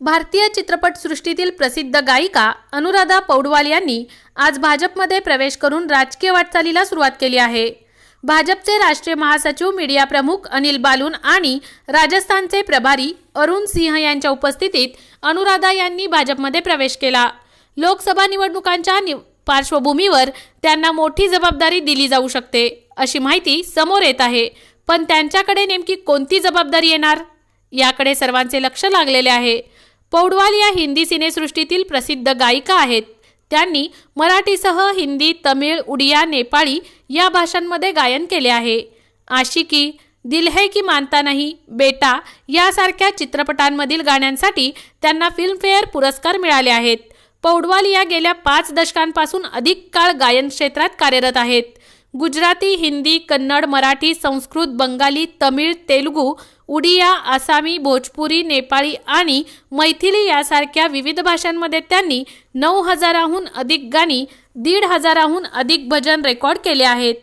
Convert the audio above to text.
भारतीय चित्रपटसृष्टीतील प्रसिद्ध गायिका अनुराधा पौडवाल यांनी आज भाजपमध्ये प्रवेश करून राजकीय वाटचालीला सुरुवात केली आहे. भाजपचे राष्ट्रीय महासचिव मीडिया प्रमुख अनिल बालून आणि राजस्थानचे प्रभारी अरुण सिंह यांच्या उपस्थितीत अनुराधा यांनी भाजपमध्ये प्रवेश केला. लोकसभा निवडणुकांच्या नि पार्श्वभूमीवर त्यांना मोठी जबाबदारी दिली जाऊ शकते अशी माहिती समोर येत आहे. पण त्यांच्याकडे नेमकी कोणती जबाबदारी येणार? याकडे सर्वांचे लक्ष लागलेले आहे. पौडवाल या हिंदी सिनेसृष्टीतील प्रसिद्ध गायिका आहेत. त्यांनी मराठीसह हिंदी तमिळ उडिया नेपाळी या भाषांमध्ये गायन केले आहे. आशिकी दिल है की मानता नाही बेटा यासारख्या चित्रपटांमधील गाण्यांसाठी त्यांना फिल्मफेअर पुरस्कार मिळाले आहेत. पौडवाल या गेल्या पाच दशकांपासून अधिक काळ गायन क्षेत्रात कार्यरत आहेत. गुजराती हिंदी कन्नड मराठी संस्कृत बंगाली तमिळ तेलुगू उडिया आसामी भोजपुरी नेपाळी आणि मैथिली यासारख्या विविध भाषांमध्ये त्यांनी नऊ हजाराहून अधिक गाणी दीड हजाराहून अधिक भजन रेकॉर्ड केले आहेत.